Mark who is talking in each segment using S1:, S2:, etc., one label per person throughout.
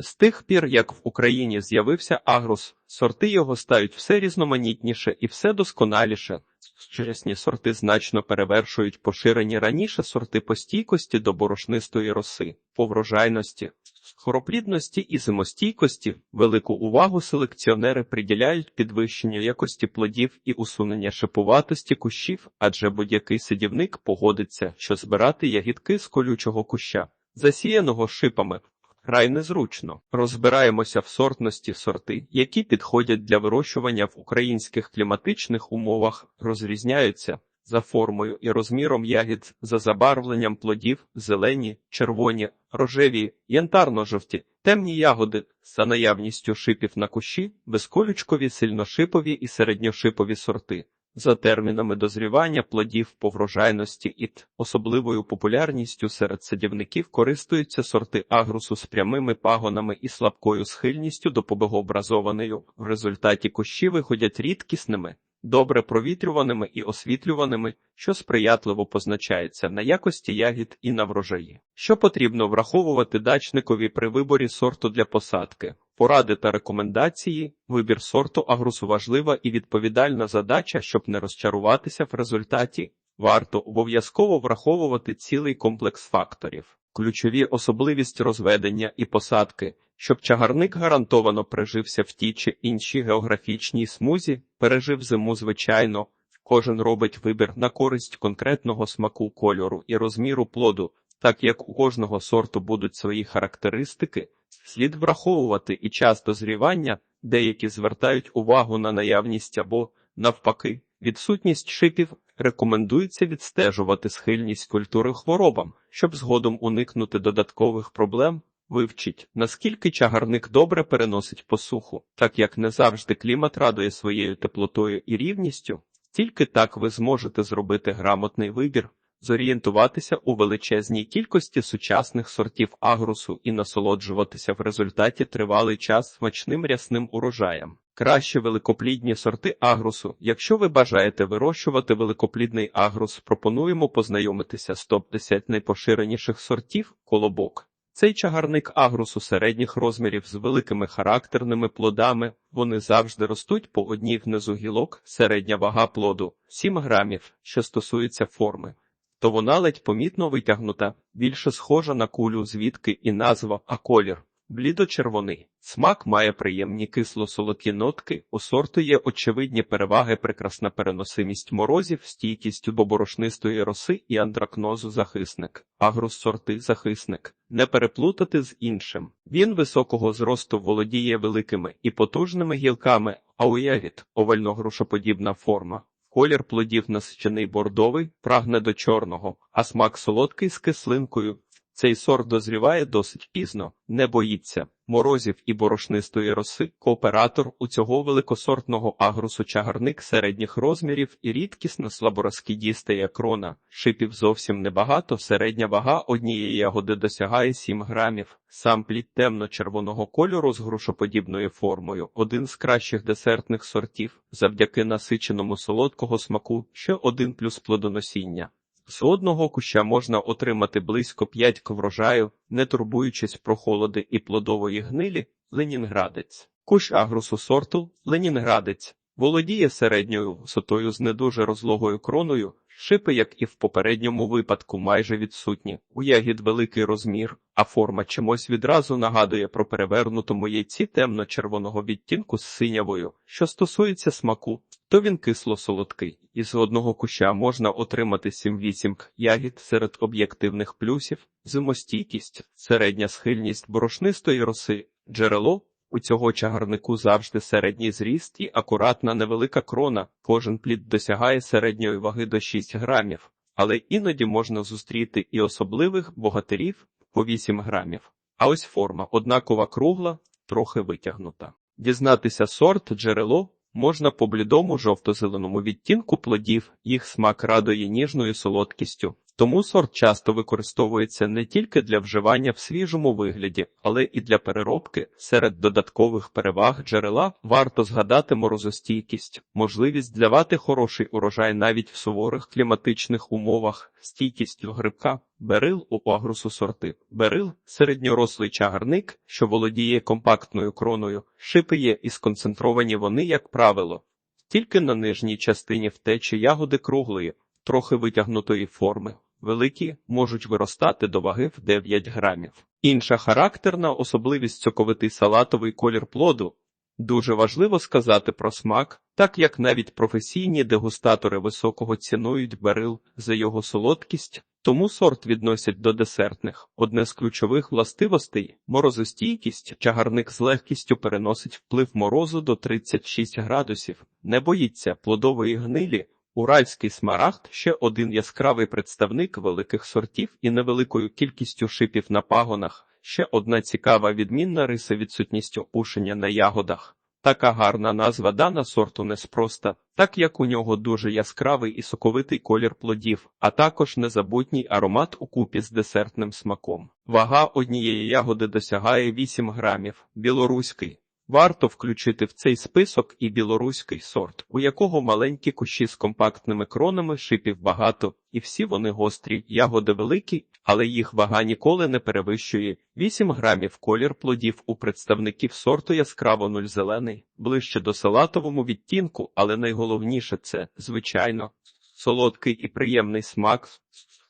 S1: З тих пір, як в Україні з'явився агрус, сорти його стають все різноманітніше і все досконаліше. Сучасні сорти значно перевершують поширені раніше сорти по стійкості до борошнистої роси, по врожайності, хороплідності і зимостійкості. Велику увагу селекціонери приділяють підвищенню якості плодів і усунення шипуватості кущів, адже будь-який садівник погодиться, що збирати ягідки з колючого куща, засіяного шипами, Край незручно. Розбираємося в сортності сорти, які підходять для вирощування в українських кліматичних умовах, розрізняються за формою і розміром ягід, за забарвленням плодів, зелені, червоні, рожеві, янтарно-жовті, темні ягоди, за наявністю шипів на кущі, безколючкові, сильношипові і середньошипові сорти. За термінами дозрівання плодів по врожайності і особливою популярністю серед садівників користуються сорти агрусу з прямими пагонами і слабкою схильністю до побегообразованою. В результаті кущі виходять рідкісними, добре провітрюваними і освітлюваними, що сприятливо позначається на якості ягід і на врожаї. Що потрібно враховувати дачникові при виборі сорту для посадки. Поради та рекомендації, вибір сорту агрусу важлива і відповідальна задача, щоб не розчаруватися в результаті. Варто обов'язково враховувати цілий комплекс факторів, ключові особливість розведення і посадки, щоб чагарник гарантовано прижився в тій чи іншій географічній смузі, пережив зиму звичайно. Кожен робить вибір на користь конкретного смаку кольору і розміру плоду, так як у кожного сорту будуть свої характеристики. Слід враховувати і час дозрівання, деякі звертають увагу на наявність або, навпаки, відсутність шипів, рекомендується відстежувати схильність культури хворобам, щоб згодом уникнути додаткових проблем. Вивчіть, наскільки чагарник добре переносить посуху, так як не завжди клімат радує своєю теплотою і рівністю, тільки так ви зможете зробити грамотний вибір зорієнтуватися у величезній кількості сучасних сортів агрусу і насолоджуватися в результаті тривалий час смачним рясним урожаєм. Краще великоплідні сорти агрусу. Якщо ви бажаєте вирощувати великоплідний агрус, пропонуємо познайомитися з топ-10 найпоширеніших сортів колобок. Цей чагарник агрусу середніх розмірів з великими характерними плодами. Вони завжди ростуть по одній внизу гілок, середня вага плоду 7 грамів, що стосується форми то вона ледь помітно витягнута, більше схожа на кулю, звідки і назва, а колір блідо-червоний. Смак має приємні кисло-солодкі нотки, у сорту є очевидні переваги, прекрасна переносимість морозів, стійкість до борошнистої роси і андракнозу захисник, агрос-сорти захисник. Не переплутати з іншим. Він високого зросту володіє великими і потужними гілками, а у ягід овально-грушоподібна форма. Колір плодів насичений бордовий, прагне до чорного, а смак солодкий з кислинкою. Цей сорт дозріває досить пізно, не боїться морозів і борошнистої роси. Кооператор у цього великосортного агрусу чагарник середніх розмірів і рідкісно слаборозкидістає крона. Шипів зовсім небагато. Середня вага однієї ягоди досягає 7 грамів. Сам плід темно-червоного кольору з грушоподібною формою. Один з кращих десертних сортів, завдяки насиченому солодкого смаку, ще один плюс плодоносіння. З одного куща можна отримати близько 5 врожаю, не турбуючись про холоди і плодової гнилі, ленінградець. Кущ агрусу сорту ленінградець володіє середньою висотою з не дуже розлогою кроною, шипи, як і в попередньому випадку, майже відсутні. У ягід великий розмір, а форма чимось відразу нагадує про перевернутому яйці темно-червоного відтінку з синявою. Що стосується смаку, то він кисло-солодкий. Із одного куща можна отримати 7-8 ягід серед об'єктивних плюсів, зимостійкість, середня схильність борошнистої роси, джерело. У цього чагарнику завжди середній зріст і акуратна невелика крона. Кожен плід досягає середньої ваги до 6 грамів, але іноді можна зустріти і особливих богатирів по 8 грамів. А ось форма однакова кругла, трохи витягнута. Дізнатися сорт, джерело можна по блідому жовто-зеленому відтінку плодів, їх смак радує ніжною солодкістю, Тому сорт часто використовується не тільки для вживання в свіжому вигляді, але і для переробки. Серед додаткових переваг джерела варто згадати морозостійкість, можливість давати хороший урожай навіть в суворих кліматичних умовах, стійкість грибка, берил у агрусу сорти. Берил середньорослий чагарник, що володіє компактною кроною, шипи є і сконцентровані вони, як правило, тільки на нижній частині втечі ягоди круглої, трохи витягнутої форми. Великі можуть виростати до ваги в 9 грамів. Інша характерна особливість соковитий салатовий колір плоду. Дуже важливо сказати про смак, так як навіть професійні дегустатори високого цінують берил за його солодкість, тому сорт відносять до десертних. Одне з ключових властивостей морозостійкість, чагарник з легкістю переносить вплив морозу до 36 градусів, не боїться плодової гнилі. Уральський смарагд ще один яскравий представник великих сортів і невеликою кількістю шипів на пагонах. Ще одна цікава відмінна риса відсутністю опушення на ягодах. Така гарна назва дана сорту неспроста, так як у нього дуже яскравий і соковитий колір плодів, а також незабутній аромат у купі з десертним смаком. Вага однієї ягоди досягає 8 грамів. Білоруський. Варто включити в цей список і білоруський сорт, у якого маленькі кущі з компактними кронами шипів багато, і всі вони гострі, ягоди великі, але їх вага ніколи не перевищує 8 грамів колір плодів у представників сорту яскраво нуль зелений, ближче до салатовому відтінку, але найголовніше це, звичайно, солодкий і приємний смак,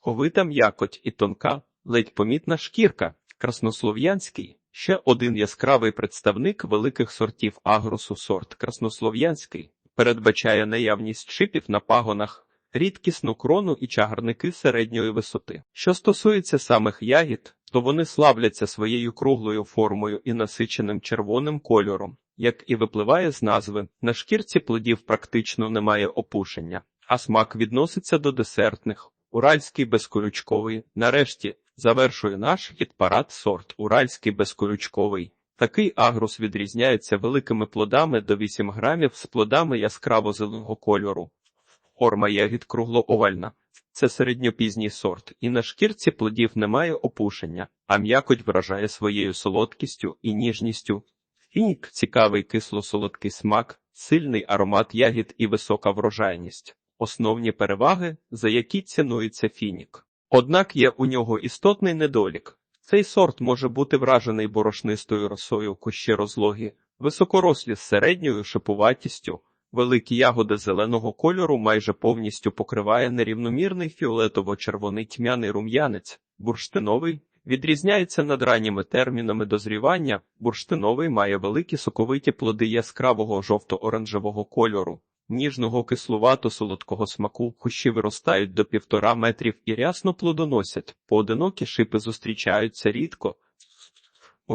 S1: ховита м'якоть і тонка, ледь помітна шкірка, краснослов'янський. Ще один яскравий представник великих сортів агросу сорт краснослов'янський передбачає наявність шипів на пагонах, рідкісну крону і чагарники середньої висоти. Що стосується самих ягід, то вони славляться своєю круглою формою і насиченим червоним кольором. Як і випливає з назви, на шкірці плодів практично немає опушення, а смак відноситься до десертних. Уральський безколючковий, нарешті, завершує наш хіт-парад сорт Уральський безколючковий. Такий агрус відрізняється великими плодами до 8 грамів з плодами яскраво зеленого кольору. Форма ягід круглоовальна. Це середньопізній сорт, і на шкірці плодів немає опушення, а м'якоть вражає своєю солодкістю і ніжністю. Фінік цікавий кисло-солодкий смак, сильний аромат ягід і висока врожайність. Основні переваги, за які цінується фінік. Однак є у нього істотний недолік. Цей сорт може бути вражений борошнистою росою кущі розлогі, високорослі з середньою шипуватістю, великі ягоди зеленого кольору майже повністю покриває нерівномірний фіолетово-червоний тьмяний рум'янець, бурштиновий. Відрізняється над ранніми термінами дозрівання. Бурштиновий має великі соковиті плоди яскравого жовто-оранжевого кольору, ніжного кислувато солодкого смаку, кущі виростають до півтора метрів і рясно плодоносять. Поодинокі шипи зустрічаються рідко.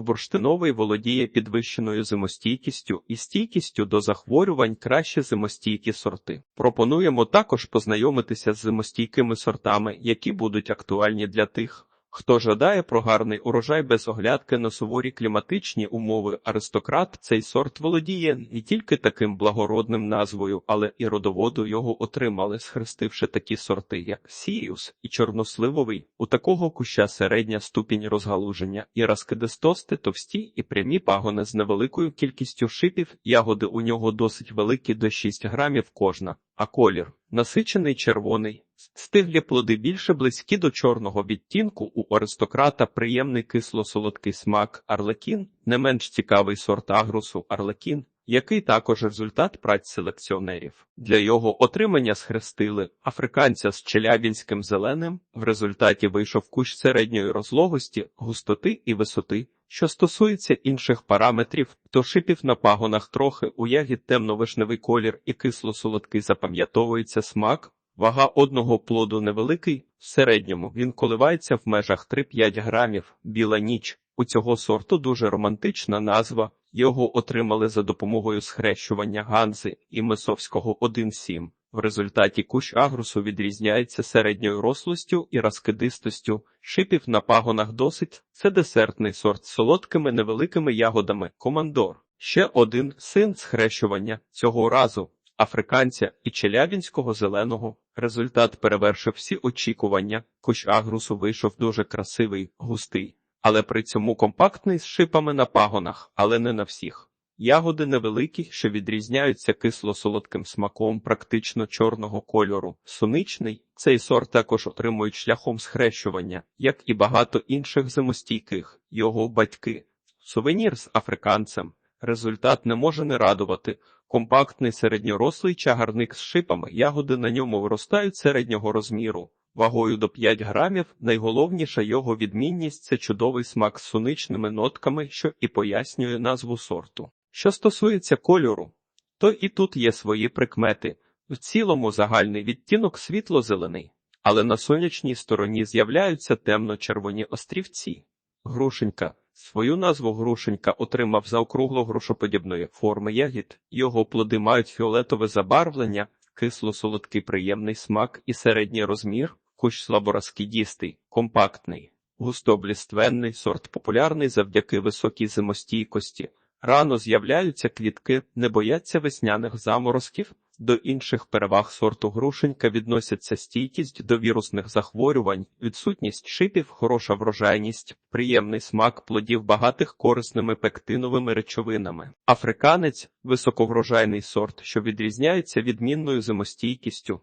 S1: Бурштиновий володіє підвищеною зимостійкістю і стійкістю до захворювань краще зимостійкі сорти. Пропонуємо також познайомитися з зимостійкими сортами, які будуть актуальні для тих, Хто жадає про гарний урожай без оглядки на суворі кліматичні умови, аристократ цей сорт володіє не тільки таким благородним назвою, але і родоводу його отримали, схрестивши такі сорти, як сіюс і чорносливовий. У такого куща середня ступінь розгалуження і розкидистости товсті і прямі пагони з невеликою кількістю шипів, ягоди у нього досить великі до 6 грамів кожна, а колір насичений червоний. Стиглі плоди більше близькі до чорного відтінку, у аристократа приємний кисло-солодкий смак арлекін, не менш цікавий сорт агрусу арлекін, який також результат праць селекціонерів. Для його отримання схрестили африканця з челябінським зеленим, в результаті вийшов кущ середньої розлогості, густоти і висоти. Що стосується інших параметрів, то шипів на пагонах трохи у ягід темно-вишневий колір і кисло-солодкий запам'ятовується смак. Вага одного плоду невеликий, в середньому він коливається в межах 3-5 грамів. Біла ніч. У цього сорту дуже романтична назва. Його отримали за допомогою схрещування Ганзи і Месовського 1.7. В результаті кущ агрусу відрізняється середньою рослостю і розкидистостю. Шипів на пагонах досить. Це десертний сорт з солодкими невеликими ягодами. Командор. Ще один син схрещування цього разу африканця і челябінського зеленого. Результат перевершив всі очікування. Кущ агрусу вийшов дуже красивий, густий, але при цьому компактний з шипами на пагонах, але не на всіх. Ягоди невеликі, що відрізняються кисло-солодким смаком практично чорного кольору. Суничний цей сорт також отримують шляхом схрещування, як і багато інших зимостійких, його батьки. Сувенір з африканцем. Результат не може не радувати. Компактний середньорослий чагарник з шипами, ягоди на ньому виростають середнього розміру. Вагою до 5 грамів найголовніша його відмінність це чудовий смак з суничними нотками, що і пояснює назву сорту. Що стосується кольору, то і тут є свої прикмети. В цілому загальний відтінок світло-зелений, але на сонячній стороні з'являються темно-червоні острівці. Грушенька. Свою назву грушенька отримав за округло грушоподібної форми ягід. Його плоди мають фіолетове забарвлення, кисло-солодкий приємний смак і середній розмір, кущ слаборозкидістий, компактний, густобліственний сорт популярний завдяки високій зимостійкості. Рано з'являються квітки, не бояться весняних заморозків. До інших переваг сорту грушенька відносяться стійкість до вірусних захворювань, відсутність шипів, хороша врожайність, приємний смак плодів багатих корисними пектиновими речовинами. Африканець високоврожайний сорт, що відрізняється відмінною зимостійкістю.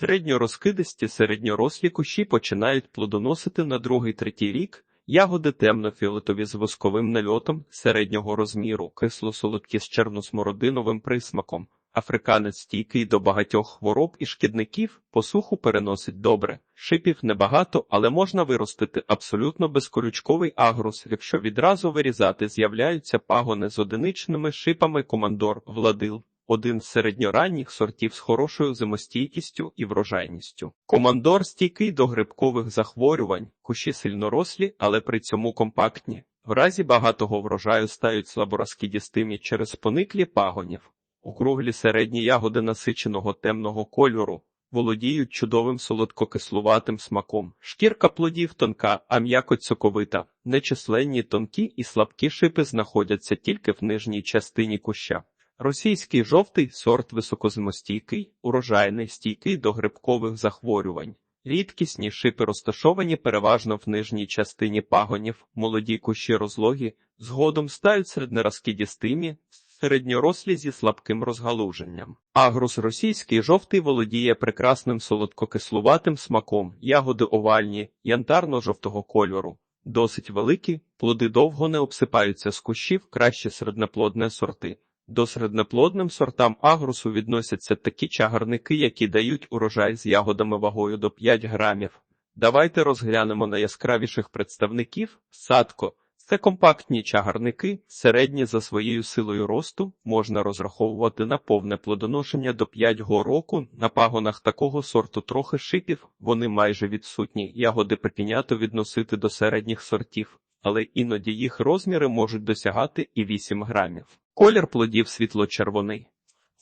S1: Середньорозкидисті середньорослі кущі починають плодоносити на другий-третій рік. Ягоди темно-фіолетові з восковим нальотом середнього розміру, кисло-солодкі з черносмородиновим присмаком. Африканець стійкий до багатьох хвороб і шкідників, посуху переносить добре. Шипів небагато, але можна виростити абсолютно безкорючковий агрус, якщо відразу вирізати з'являються пагони з одиничними шипами командор, владил. Один з середньоранніх сортів з хорошою зимостійкістю і врожайністю. Командор стійкий до грибкових захворювань, кущі сильнорослі, але при цьому компактні. В разі багатого врожаю стають слаборозкидістими через пониклі пагонів. Округлі середні ягоди насиченого темного кольору володіють чудовим солодкокислуватим смаком. Шкірка плодів тонка, а м'якоть соковита. Нечисленні тонкі і слабкі шипи знаходяться тільки в нижній частині куща. Російський жовтий сорт високозимостійкий, урожайний, стійкий до грибкових захворювань. Рідкісні шипи розташовані переважно в нижній частині пагонів, молоді кущі розлогі, згодом стають середнерозкидістимі, середньорослі зі слабким розгалуженням. Агрус російський жовтий володіє прекрасним солодкокислуватим смаком, ягоди овальні, янтарно-жовтого кольору. Досить великі, плоди довго не обсипаються з кущів, краще середнеплодне сорти. До середнеплодним сортам агрусу відносяться такі чагарники, які дають урожай з ягодами вагою до 5 грамів. Давайте розглянемо найяскравіших представників садко. Це компактні чагарники, середні за своєю силою росту, можна розраховувати на повне плодоношення до 5 року. На пагонах такого сорту трохи шипів, вони майже відсутні, ягоди припінято відносити до середніх сортів, але іноді їх розміри можуть досягати і 8 грамів. Колір плодів світло-червоний.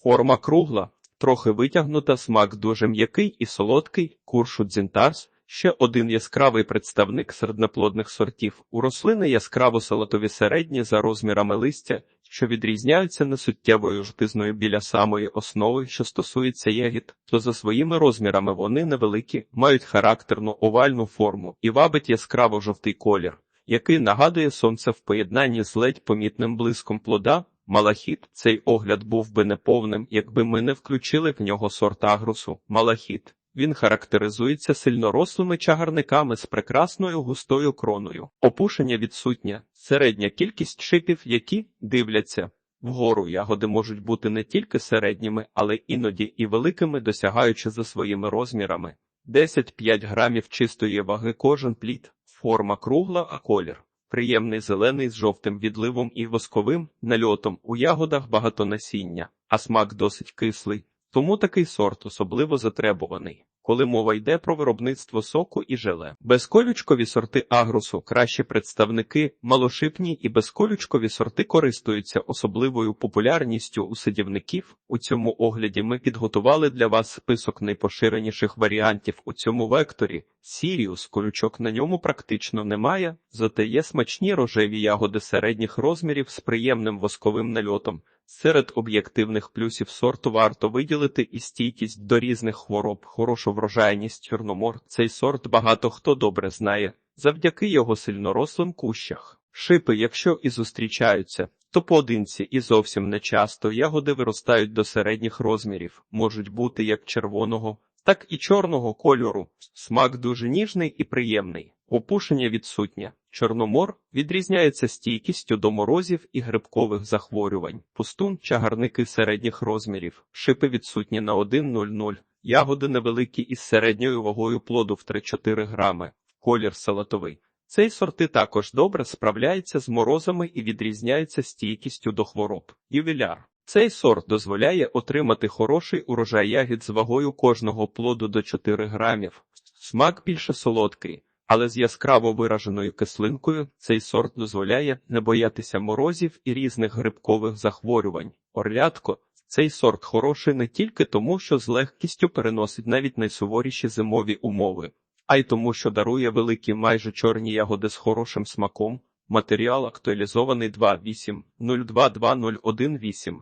S1: Форма кругла, трохи витягнута, смак дуже м'який і солодкий, куршут дзінтарс, ще один яскравий представник середноплодних сортів. У рослини яскраво салатові середні за розмірами листя, що відрізняються несуттєвою жовтизною біля самої основи, що стосується ягід, то за своїми розмірами вони невеликі, мають характерну овальну форму і вабить яскраво жовтий колір, який нагадує сонце в поєднанні з ледь помітним блиском плода. Малахіт, цей огляд був би неповним, якби ми не включили в нього сорт агрусу. Малахіт. Він характеризується сильнорослими чагарниками з прекрасною густою кроною. Опушення відсутнє, середня кількість шипів, які дивляться. Вгору ягоди можуть бути не тільки середніми, але іноді і великими, досягаючи за своїми розмірами. 10-5 грамів чистої ваги кожен плід, форма кругла, а колір. Приємний зелений з жовтим відливом і восковим нальотом у ягодах багато насіння, а смак досить кислий, тому такий сорт особливо затребуваний. Коли мова йде про виробництво соку і желе. Безколючкові сорти агрусу кращі представники, малошипні і безколючкові сорти користуються особливою популярністю у садівників. У цьому огляді ми підготували для вас список найпоширеніших варіантів у цьому векторі. Сіріус колючок на ньому практично немає, зате є смачні рожеві ягоди середніх розмірів з приємним восковим нальотом. Серед об'єктивних плюсів сорту варто виділити і стійкість до різних хвороб, хорошу врожайність чорномор. Цей сорт багато хто добре знає, завдяки його сильнорослим кущах. Шипи, якщо і зустрічаються, то поодинці і зовсім не часто ягоди виростають до середніх розмірів, можуть бути як червоного, так і чорного кольору. Смак дуже ніжний і приємний. Опушення відсутнє. Чорномор відрізняється стійкістю до морозів і грибкових захворювань. Пустун чагарники середніх розмірів. Шипи відсутні на 1,00. Ягоди невеликі із середньою вагою плоду в 3-4 грами. Колір салатовий. Цей сорти також добре справляється з морозами і відрізняється стійкістю до хвороб. Ювіляр. Цей сорт дозволяє отримати хороший урожай ягід з вагою кожного плоду до 4 грамів. Смак більше солодкий, але з яскраво вираженою кислинкою цей сорт дозволяє не боятися морозів і різних грибкових захворювань. Орлятко цей сорт хороший не тільки тому, що з легкістю переносить навіть найсуворіші зимові умови, а й тому, що дарує великі майже чорні ягоди з хорошим смаком. Матеріал актуалізований 2.8.02.2018.